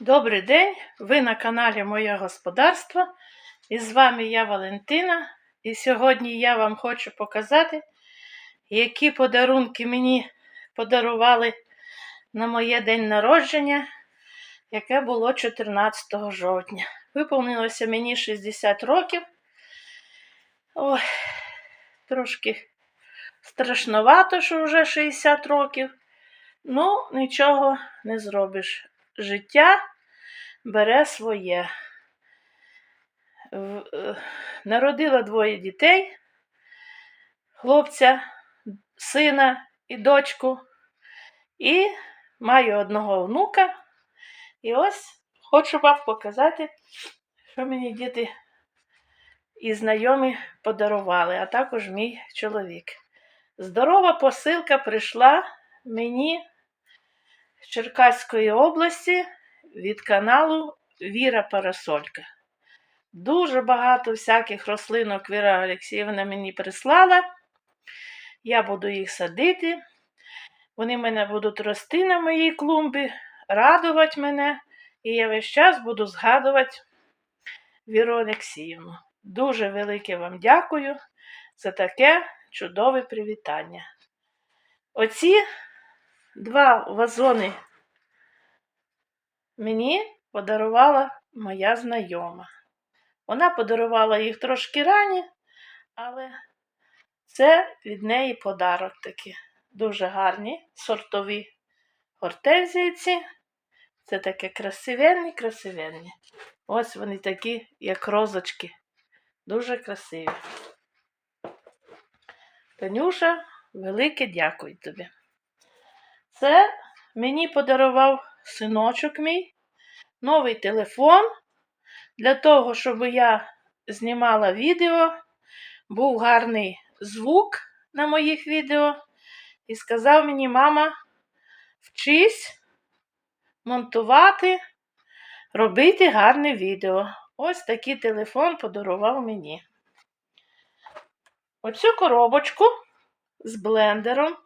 Добрий день! Ви на каналі Моє Господарство. І з вами я Валентина. І сьогодні я вам хочу показати, які подарунки мені подарували на моє день народження, яке було 14 жовтня. Виповнилося мені 60 років. Ой, трошки страшновато, що вже 60 років. Ну, нічого не зробиш. Життя бере своє. Е, Народила двоє дітей, хлопця, сина і дочку. І маю одного внука. І ось хочу вам показати, що мені діти і знайомі подарували, а також мій чоловік. Здорова посилка прийшла мені з Черкаської області від каналу Віра Парасолька. Дуже багато всяких рослинок Віра Олексіївна мені прислала. Я буду їх садити. Вони мене будуть рости на моїй клумбі, радувати мене. І я весь час буду згадувати Віру Олексіївну. Дуже велике вам дякую за таке чудове привітання. Оці два вазони мені подарувала моя знайома. Вона подарувала їх трошки рані, але це від неї подарок такий. Дуже гарні сортові гортензійці. Це таке красивенні, красивенні. Ось вони такі, як розочки. Дуже красиві. Танюша, велике дякую тобі. Це мені подарував синочок мій новий телефон для того, щоб я знімала відео, був гарний звук на моїх відео. І сказав мені, мама, вчись монтувати, робити гарне відео. Ось такий телефон подарував мені. Оцю коробочку з блендером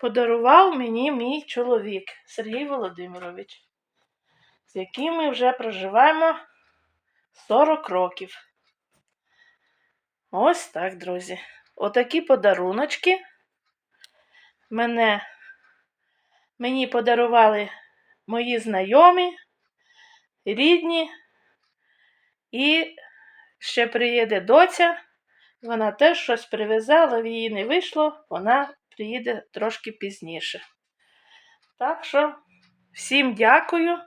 подарував мені мій чоловік Сергій Володимирович, з яким ми вже проживаємо 40 років. Ось так, друзі. Отакі подаруночки мене, мені подарували мої знайомі, рідні, і ще приїде доця. Вона теж щось привезе, але в її не вийшло, вона приїде трошки пізніше. Так що всім дякую,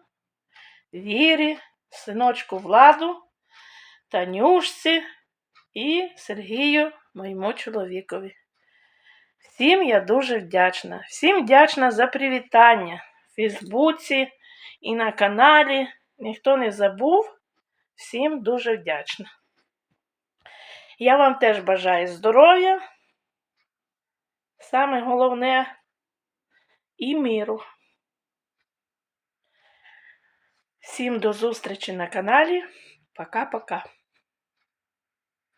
Вірі, синочку Владу, Танюшці і Сергію, моєму чоловікові. Всім я дуже вдячна. Всім вдячна за привітання в Фейсбуці і на каналі. Ніхто не забув. Всім дуже вдячна. Я вам теж бажаю здоров'я. Саме головне і миру. Всім до зустрічі на каналі. Пока-пока.